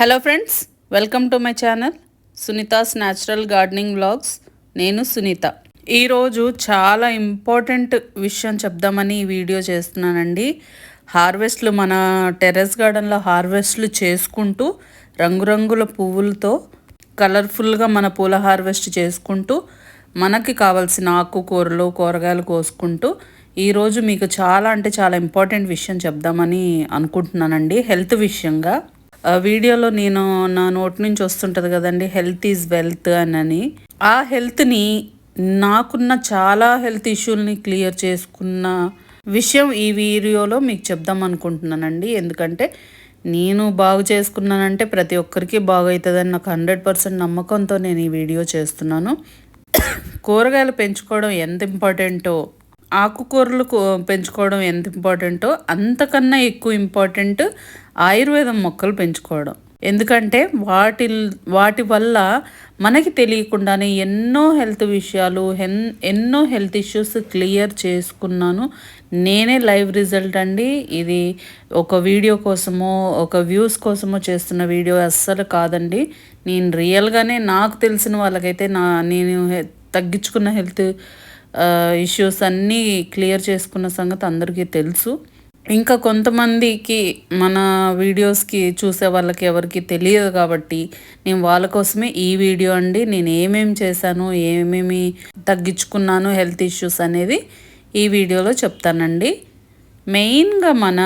Hello friends welcome to my channel Sunitha's natural gardening blogs నేను సునీత. ఈరోజు చాలా important విషయం చెప్దామని ఈ వీడియో చేస్తున్నానండి. హార్వెస్ట్లు మన టెర్రస్ గార్డెన్లో హార్వెస్ట్లు చేసుకుంటూ రంగురంగుల పువ్వులతో కలర్ఫుల్గా మన పూల హార్వెస్ట్ చేసుకుంటూ మనకి కావాల్సిన ఆకుకూరలు కూరగాయలు కోసుకుంటూ ఈరోజు మీకు చాలా అంటే చాలా ఇంపార్టెంట్ విషయం చెప్దామని అనుకుంటున్నానండి. హెల్త్ విషయంగా. వీడియోలో నేను నా నోటి నుంచి వస్తుంటుంది కదండి హెల్త్ ఈజ్ వెల్త్ అని ఆ హెల్త్ని నాకున్న చాలా హెల్త్ ఇష్యూల్ని క్లియర్ చేసుకున్న విషయం ఈ వీడియోలో మీకు చెప్దాం అనుకుంటున్నానండి. ఎందుకంటే నేను బాగు చేసుకున్నానంటే ప్రతి ఒక్కరికి బాగవుతుందని నాకు హండ్రెడ్ పర్సెంట్ నమ్మకంతో నేను ఈ వీడియో చేస్తున్నాను. కూరగాయలు పెంచుకోవడం ఎంత ఇంపార్టెంటో ఆకుకూరలు పెంచుకోవడం ఎంత ఇంపార్టెంటో అంతకన్నా ఎక్కువ ఇంపార్టెంట్ ఆయుర్వేదం మొక్కలు పెంచుకోవడం. ఎందుకంటే వాటి వాటి వల్ల మనకి తెలియకుండానే ఎన్నో హెల్త్ విషయాలు ఎన్ ఎన్నో హెల్త్ ఇష్యూస్ క్లియర్ చేసుకున్నాను. నేనే లైవ్ రిజల్ట్ అండి. ఇది ఒక వీడియో కోసమో ఒక వ్యూస్ కోసమో చేస్తున్న వీడియో అస్సలు కాదండి. నేను రియల్గానే నాకు తెలిసిన వాళ్ళకైతే నా నేను తగ్గించుకున్న హెల్త్ ఇష్యూస్ అన్నీ క్లియర్ చేసుకున్న సంగతి అందరికీ తెలుసు. ఇంకా కొంతమందికి మన వీడియోస్కి చూసే వాళ్ళకి ఎవరికి తెలియదు కాబట్టి నేను వాళ్ళ కోసమే ఈ వీడియో అండి. నేను ఏమేమి చేశాను ఏమేమి తగ్గించుకున్నాను హెల్త్ ఇష్యూస్ అనేది ఈ వీడియోలో చెప్తానండి. మెయిన్గా మన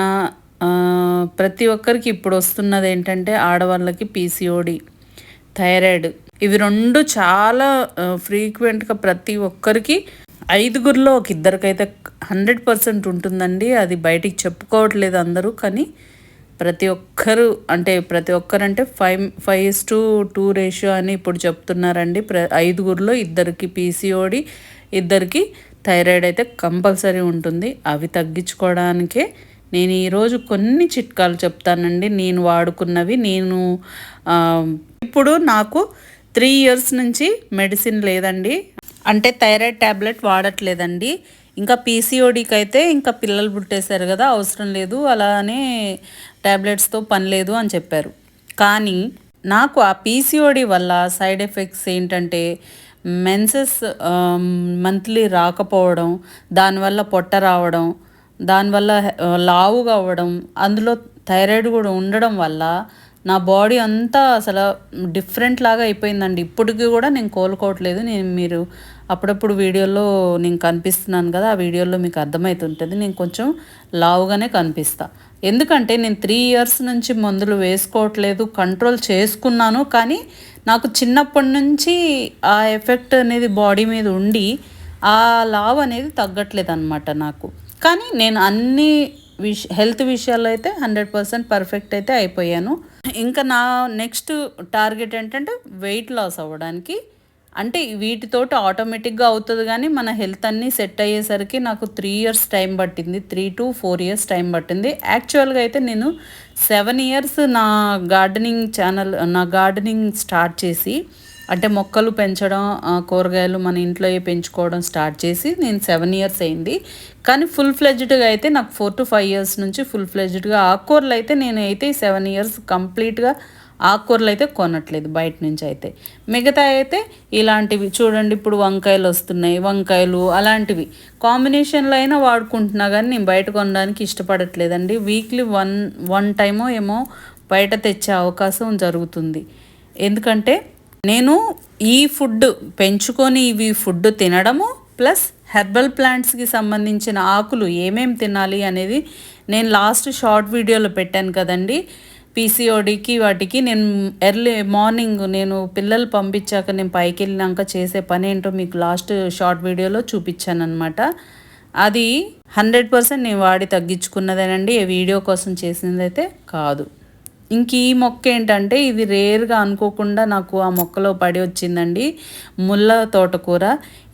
ప్రతి ఒక్కరికి ఇప్పుడు వస్తున్నది ఏంటంటే ఆడవాళ్ళకి పీసీఓడి థైరాయిడ్. ఇవి రెండు చాలా ఫ్రీక్వెంట్గా ప్రతి ఒక్కరికి ఐదుగురిలో ఒక ఇద్దరికైతే హండ్రెడ్ పర్సెంట్ ఉంటుందండి. అది బయటికి చెప్పుకోవట్లేదు అందరూ కానీ ప్రతి ఒక్కరు అంటే ప్రతి ఒక్కరంటే five five to two ratio అని ఇప్పుడు చెప్తున్నారండి. ప్ర ఐదుగురిలో ఇద్దరికి పీసీఓడి ఇద్దరికి థైరాయిడ్ అయితే కంపల్సరీ ఉంటుంది. అవి తగ్గించుకోవడానికే నేను ఈరోజు కొన్ని చిట్కాలు చెప్తానండి. నేను వాడుకున్నవి నేను ఇప్పుడు నాకు త్రీ ఇయర్స్ నుంచి మెడిసిన్ లేదండి. అంటే థైరాయిడ్ ట్యాబ్లెట్ వాడట్లేదండి. ఇంకా పీసీఓడికి అయితే ఇంకా పిల్లలు పుట్టేశారు కదా అవసరం లేదు అలానే ట్యాబ్లెట్స్తో పని లేదు అని చెప్పారు. కానీ నాకు ఆ పీసీఓడి వల్ల సైడ్ ఎఫెక్ట్స్ ఏంటంటే మెన్సెస్ మంత్లీ రాకపోవడం దానివల్ల పొట్ట రావడం దానివల్ల లావుగా అవ్వడం అందులో థైరాయిడ్ కూడా ఉండడం వల్ల నా బాడీ అంతా అసలు డిఫరెంట్ లాగా అయిపోయిందండి. ఇప్పటికీ కూడా నేను కోలుకోవట్లేదు. నేను మీరు అప్పుడప్పుడు వీడియోలో నేను కనిపిస్తున్నాను కదా ఆ వీడియోలో మీకు అర్థమవుతుంటుంది నేను కొంచెం లావుగానే కనిపిస్తా. ఎందుకంటే నేను త్రీ ఇయర్స్ నుంచి మందులు వేసుకోవట్లేదు కంట్రోల్ చేసుకున్నాను. కానీ నాకు చిన్నప్పటి నుంచి ఆ ఎఫెక్ట్ అనేది బాడీ మీద ఉండి ఆ లావ్ అనేది తగ్గట్లేదు అనమాట నాకు. కానీ నేను అన్ని విష హెల్త్ విషయాల్లో అయితే హండ్రెడ్ పర్సెంట్ పర్ఫెక్ట్ అయితే అయిపోయాను. ఇంకా నా నెక్స్ట్ టార్గెట్ ఏంటంటే వెయిట్ లాస్ అవ్వడానికి. అంటే వీటితోటి ఆటోమేటిక్గా అవుతుంది కానీ మన హెల్త్ అన్నీ సెట్ అయ్యేసరికి నాకు త్రీ ఇయర్స్ టైం పట్టింది. Three to four years time పట్టింది. యాక్చువల్గా అయితే నేను సెవెన్ ఇయర్స్ నా గార్డెనింగ్ ఛానల్ నా గార్డెనింగ్ స్టార్ట్ చేసి అంటే మొక్కలు పెంచడం కూరగాయలు మన ఇంట్లో పెంచుకోవడం స్టార్ట్ చేసి నేను సెవెన్ ఇయర్స్ అయింది. కానీ ఫుల్ ఫ్లెజ్డ్గా అయితే నాకు ఫోర్ టు ఫైవ్ ఇయర్స్ నుంచి ఫుల్ ఫ్లెజ్డ్గా ఆకుకూరలు అయితే నేను అయితే సెవెన్ ఇయర్స్ కంప్లీట్గా ఆకుకూరలు అయితే కొనట్లేదు బయట నుంచి అయితే. మిగతా అయితే ఇలాంటివి చూడండి ఇప్పుడు వంకాయలు వస్తున్నాయి వంకాయలు అలాంటివి. కాంబినేషన్లో అయినా వాడుకుంటున్నా కానీ నేను బయట కొనడానికి ఇష్టపడట్లేదండి. వీక్లీ వన్ వన్ టైమో ఏమో బయట తెచ్చే అవకాశం జరుగుతుంది. ఎందుకంటే నేను ఈ ఫుడ్ పెంచుకొని ఇవి ఫుడ్ తినడము ప్లస్ హెర్బల్ ప్లాంట్స్కి సంబంధించిన ఆకులు ఏమేం తినాలి అనేది నేను లాస్ట్ షార్ట్ వీడియోలో పెట్టాను కదండి. పీసీఓడికి వాటికి నేను ఎర్లీ మార్నింగ్ నేను పిల్లలు పంపించాక నేను పైకి వెళ్ళినాక చేసే పని ఏంటో మీకు లాస్ట్ షార్ట్ వీడియోలో చూపించాను అనమాట అది హండ్రెడ్ పర్సెంట్ నేను వాడి తగ్గించుకున్నదేనండి ఏ వీడియో కోసం చేసినదైతే కాదు. ఇంక ఈ మొక్క ఏంటంటే ఇది రేర్గా అనుకోకుండా నాకు ఆ మొక్కలో పడి వచ్చిందండి. ముల్ల తోటకూర.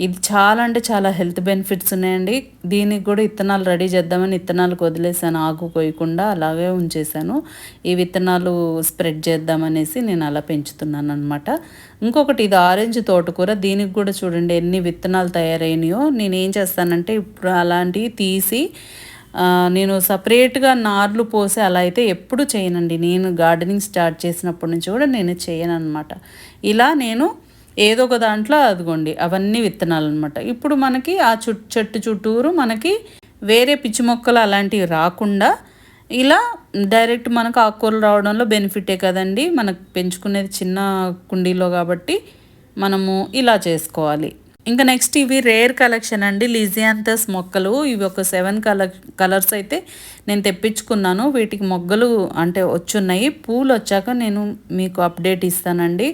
ఇది చాలా అంటే చాలా హెల్త్ బెనిఫిట్స్ ఉన్నాయండి. దీనికి కూడా విత్తనాలు రెడీ చేద్దామని విత్తనాలకు వదిలేసాను ఆకు కోయకుండా అలాగే ఉంచేసాను ఈ విత్తనాలు స్ప్రెడ్ చేద్దామనేసి నేను అలా పెంచుతున్నాను అనమాట ఇంకొకటి ఇది ఆరెంజ్ తోటకూర. దీనికి కూడా చూడండి ఎన్ని విత్తనాలు తయారైనాయో. నేను ఏం చేస్తానంటే ఇప్పుడు అలాంటివి తీసి నేను సపరేట్గా నార్లు పోసి అలా అయితే ఎప్పుడు చేయనండి. నేను గార్డెనింగ్ స్టార్ట్ చేసినప్పటి నుంచి కూడా నేను చేయను అనమాట ఇలా నేను ఏదో ఒక దాంట్లో అదిగోండి అవన్నీ విత్తనాలు అనమాట ఇప్పుడు మనకి ఆ చుట్ చెట్టు చుట్టూరు మనకి వేరే పిచ్చి మొక్కలు అలాంటివి రాకుండా ఇలా డైరెక్ట్ మనకు ఆకుకూరలు రావడంలో బెనిఫిటే కదండి. మనకు పెంచుకునేది చిన్న కుండీలో కాబట్టి మనము ఇలా చేసుకోవాలి. ఇంకా నెక్స్ట్ ఇవి రేర్ కలెక్షన్ అండి. లిజియాంతస్ మొక్కలు. ఇవి ఒక సెవెన్ కలర్ కలర్స్ అయితే నేను తెప్పించుకున్నాను. వీటికి మొగ్గలు అంటే వచ్చున్నాయి. పూలు వచ్చాక నేను మీకు అప్డేట్ ఇస్తానండి.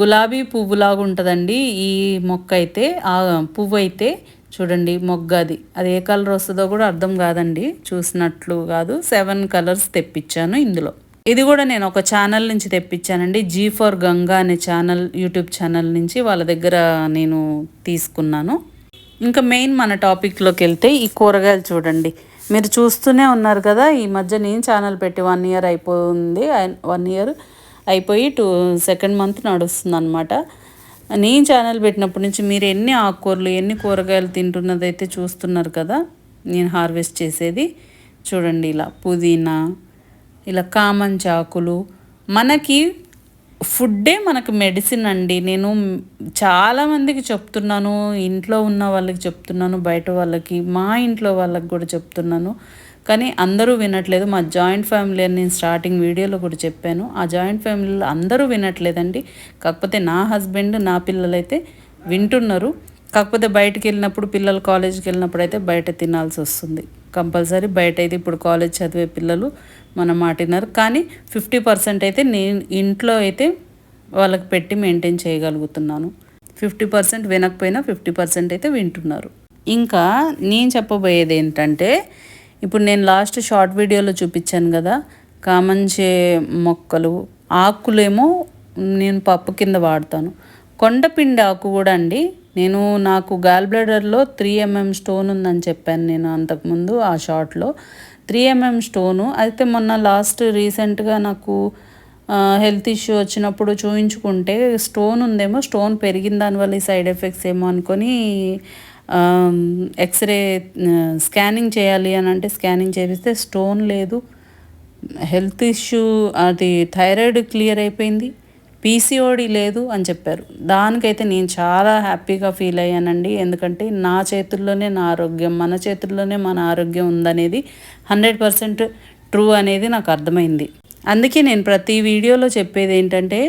గులాబీ పువ్వులాగా ఉంటుందండి ఈ మొక్క అయితే. ఆ పువ్వు అయితే చూడండి మొగ్గ అది. అది ఏ కలర్ వస్తుందో కూడా అర్థం కాదండి. చూసినట్లు కాదు. సెవెన్ కలర్స్ తెప్పించాను ఇందులో. ఇది కూడా నేను ఒక ఛానల్ నుంచి తెప్పించానండి. జీ ఫర్ గంగా అనే ఛానల్ యూట్యూబ్ ఛానల్ నుంచి వాళ్ళ దగ్గర నేను తీసుకున్నాను. ఇంకా మెయిన్ మన టాపిక్లోకి వెళ్తే ఈ కూరగాయలు చూడండి. మీరు చూస్తూనే ఉన్నారు కదా ఈ మధ్య నేను ఛానల్ పెట్టి వన్ ఇయర్ అయిపోయింది. వన్ ఇయర్ అయిపోయి టూ సెకండ్ మంత్ నడుస్తుంది అనమాట నేను ఛానల్ పెట్టినప్పటి నుంచి మీరు ఎన్ని ఆకుకూరలు ఎన్ని కూరగాయలు తింటున్నదైతే చూస్తున్నారు కదా నేను హార్వెస్ట్ చేసేది. చూడండి ఇలా పుదీనా ఇలా కామన్ చాకులు. మనకి ఫుడ్డే మనకు మెడిసిన్ అండి. నేను చాలామందికి చెప్తున్నాను ఇంట్లో ఉన్న వాళ్ళకి చెప్తున్నాను బయట వాళ్ళకి మా ఇంట్లో వాళ్ళకి కూడా చెప్తున్నాను. కానీ అందరూ వినట్లేదు. మా జాయింట్ ఫ్యామిలీ అని నేను స్టార్టింగ్ వీడియోలో కూడా చెప్పాను. ఆ జాయింట్ ఫ్యామిలీలో అందరూ వినట్లేదండి. కాకపోతే నా హస్బెండ్ నా పిల్లలైతే వింటున్నారు. కాకపోతే బయటకు వెళ్ళినప్పుడు పిల్లలు కాలేజీకి వెళ్ళినప్పుడు అయితే బయట తినాల్సి వస్తుంది. కంపల్సరీ బయట అయితే ఇప్పుడు కాలేజ్ చదివే పిల్లలు మన మాట విన్నారు కానీ ఫిఫ్టీ పర్సెంట్ అయితే నేను ఇంట్లో అయితే వాళ్ళకి పెట్టి మెయింటైన్ చేయగలుగుతున్నాను. ఫిఫ్టీ పర్సెంట్ వినకపోయినా ఫిఫ్టీ పర్సెంట్ అయితే వింటున్నారు. ఇంకా నేను చెప్పబోయేది ఏంటంటే ఇప్పుడు నేను లాస్ట్ షార్ట్ వీడియోలో చూపించాను కదా కామంచే మొక్కలు ఆకులేమో నేను పప్పు కింద వాడతాను. కొండపిండి ఆకు కూడా అండి. నేను నాకు గాల్ బ్లడర్లో త్రీ ఎంఎం స్టోన్ ఉందని చెప్పాను నేను అంతకుముందు ఆ షార్ట్లో త్రీ ఎంఎం స్టోను అయితే మొన్న లాస్ట్ రీసెంట్గా నాకు హెల్త్ ఇష్యూ వచ్చినప్పుడు చూయించుకుంటే స్టోన్ ఉందేమో స్టోన్ పెరిగిన దానివల్ల ఈ సైడ్ ఎఫెక్ట్స్ ఏమో అనుకొని ఎక్స్రే స్కానింగ్ చేయాలి అని అంటే స్కానింగ్ చేపిస్తే స్టోన్ లేదు. హెల్త్ ఇష్యూ అది థైరాయిడ్ క్లియర్ అయిపోయింది. పీసీఓడి లేదు అని చెప్పారు. దానికైతే నేను చాలా హ్యాపీగా ఫీల్ అయ్యానండి. ఎందుకంటే నా చేతుల్లోనే నా ఆరోగ్యం మన చేతుల్లోనే మన ఆరోగ్యం ఉందనేది హండ్రెడ్ పర్సెంట్ ట్రూ అనేది నాకు అర్థమైంది. అందుకే నేను ప్రతి వీడియోలో చెప్పేది ఏంటంటే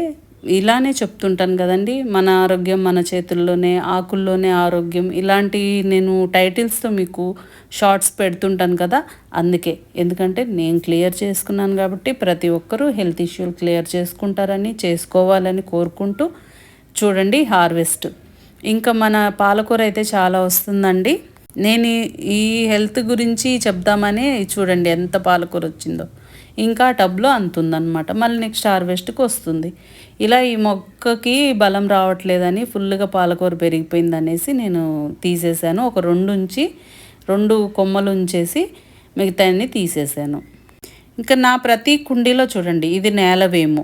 ఇలానే చెప్తుంటాను కదండి. మన ఆరోగ్యం మన చేతుల్లోనే ఆకుల్లోనే ఆరోగ్యం. ఇలాంటి నేను టైటిల్స్తో మీకు షార్ట్స్ పెడుతుంటాను కదా అందుకే. ఎందుకంటే నేను క్లియర్ చేసుకున్నాను కాబట్టి ప్రతి ఒక్కరూ హెల్త్ ఇష్యూలు క్లియర్ చేసుకుంటారని చేసుకోవాలని కోరుకుంటూ చూడండి హార్వెస్ట్. ఇంకా మన పాలకూర అయితే చాలా వస్తుందండి. నేను ఈ హెల్త్ గురించి చెప్దామని చూడండి ఎంత పాలకూర వచ్చిందో. ఇంకా టబ్లో అంత ఉందన్నమాట మళ్ళీ నెక్స్ట్ హార్వెస్ట్కి వస్తుంది. ఇలా ఈ మొక్కకి బలం రావట్లేదని ఫుల్గా పాలకూర పెరిగిపోయింది అనేసి నేను తీసేసాను. ఒక రెండు ఉంచి రెండు కొమ్మలు ఉంచేసి మిగతాన్ని తీసేసాను. ఇంకా నా ప్రతి కుండీలో చూడండి ఇది నేలవేము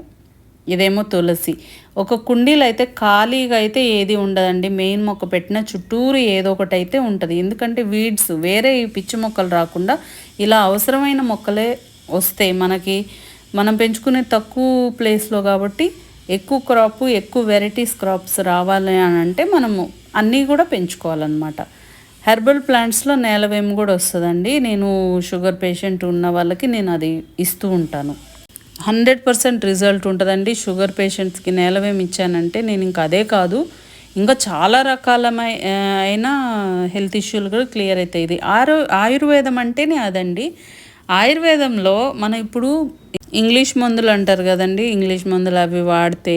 ఇదేమో తులసి. ఒక కుండీలో అయితే ఖాళీగా అయితే ఏది ఉండదండి. మెయిన్ మొక్క పెట్టిన చుట్టూరు ఏదో ఒకటి అయితే ఉంటుంది. ఎందుకంటే వీడ్స్ వేరే ఈ పిచ్చి మొక్కలు రాకుండా ఇలా అవసరమైన మొక్కలే వస్తాయి మనకి మనం పెంచుకునే తక్కువ ప్లేస్లో కాబట్టి ఎక్కువ క్రాప్ ఎక్కువ వెరైటీస్ క్రాప్స్ రావాలి అని అంటే మనము అన్నీ కూడా పెంచుకోవాలన్నమాట. హెర్బల్ ప్లాంట్స్లో నేలవేమి కూడా వస్తుందండి. నేను షుగర్ పేషెంట్ ఉన్న వాళ్ళకి నేను అది ఇస్తూ ఉంటాను. హండ్రెడ్ పర్సెంట్ రిజల్ట్ ఉంటుందండి. షుగర్ పేషెంట్స్కి నేలవేమి ఇచ్చానంటే నేను ఇంకా అదే కాదు. ఇంకా చాలా రకాలమై అయిన హెల్త్ ఇష్యూలు కూడా క్లియర్ అవుతాయి. ఇది ఆరో ఆయుర్వేదం అంటేనే అదండి. ఆయుర్వేదంలో మనం ఇప్పుడు ఇంగ్లీష్ మందులు అంటారు కదండి ఇంగ్లీష్ మందులు అవి వాడితే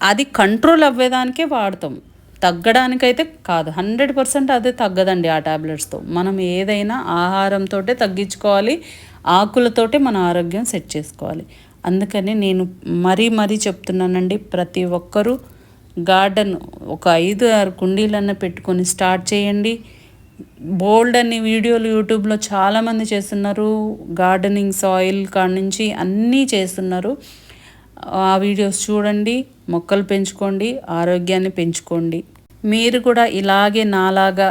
అది కంట్రోల్ అవ్వేదానికే వాడతాం. తగ్గడానికైతే కాదు హండ్రెడ్ పర్సెంట్ అదే తగ్గదండి ఆ ట్యాబ్లెట్స్తో మనం ఏదైనా ఆహారంతో తగ్గించుకోవాలి ఆకులతోటే మన ఆరోగ్యం సెట్ చేసుకోవాలి. అందుకని నేను మరీ మరీ చెప్తున్నానండి ప్రతి ఒక్కరూ గార్డెన్ ఒక ఐదు ఆరు కుండీలన్న పెట్టుకొని స్టార్ట్ చేయండి. బోల్డ్ అన్ని వీడియోలు యూట్యూబ్లో చాలామంది చేస్తున్నారు. గార్డెనింగ్ సాయిల్ కాడ నుంచి అన్నీ చేస్తున్నారు. ఆ వీడియోస్ చూడండి మొక్కలు పెంచుకోండి ఆరోగ్యాన్ని పెంచుకోండి. మీరు కూడా ఇలాగే నాలాగా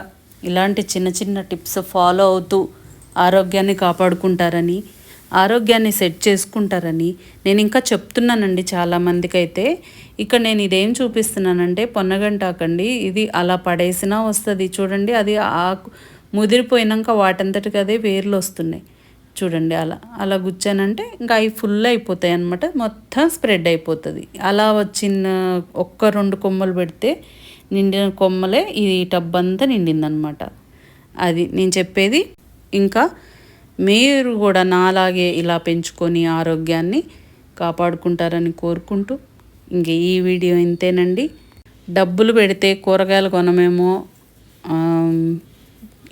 ఇలాంటి చిన్న చిన్న టిప్స్ ఫాలో అవుతూ ఆరోగ్యాన్ని కాపాడుకుంటారని ఆరోగ్యాన్ని సెట్ చేసుకుంటారని నేను ఇంకా చెప్తున్నానండి చాలామందికి అయితే ఇక్కడ నేను ఇదేం చూపిస్తున్నానంటే పొన్నగంటాకండి ఇది అలా పడేసినా వస్తుంది. చూడండి అది ఆకు ముదిరిపోయినాక వాటంతటికి అదే వేర్లు వస్తున్నాయి. చూడండి అలా అలా గుచ్చానంటే ఇంకా అవి ఫుల్ అయిపోతాయి అనమాట మొత్తం స్ప్రెడ్ అయిపోతుంది. అలా వచ్చిన ఒక్క రెండు కొమ్మలు పెడితే నిండిన కొమ్మలే ఈ టబ్ అంతా నిండిందనమాట అది నేను చెప్పేది ఇంకా మీరు కూడా నాలాగే ఇలా పెంచుకొని ఆరోగ్యాన్ని కాపాడుకుంటారని కోరుకుంటూ ఇంక ఈ వీడియో ఇంతేనండి. డబ్బులు పెడితే కూరగాయలు కొనమేమో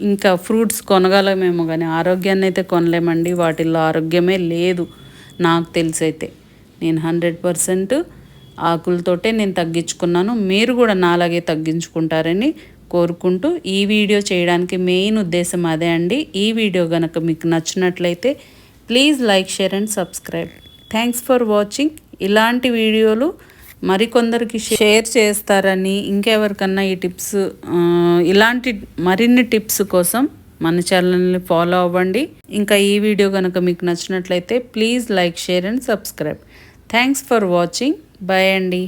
ఇంకా ఫ్రూట్స్ కొనగలమేమో కానీ ఆరోగ్యాన్ని అయితే కొనలేమండి. వాటిల్లో ఆరోగ్యమే లేదు నాకు తెలిసైతే. నేను హండ్రెడ్ పర్సెంట్ ఆకులతోటే నేను తగ్గించుకున్నాను. మీరు కూడా నాలాగే తగ్గించుకుంటారని కోరుకుంటూ ఈ వీడియో చేయడానికి మెయిన్ ఉద్దేశం అదే అండి. ఈ వీడియో కనుక మీకు నచ్చినట్లయితే please like share and subscribe. Thanks for watching ఇలాంటి వీడియోలు మరికొందరికి షేర్ చేస్తారని ఇంకెవరికన్నా ఈ టిప్స్ ఇలాంటి మరిన్ని టిప్స్ కోసం మన ఛానల్ని ఫాలో అవ్వండి. ఇంకా ఈ వీడియో కనుక మీకు నచ్చినట్లయితే please like share and subscribe. Thanks for watching bye అండి.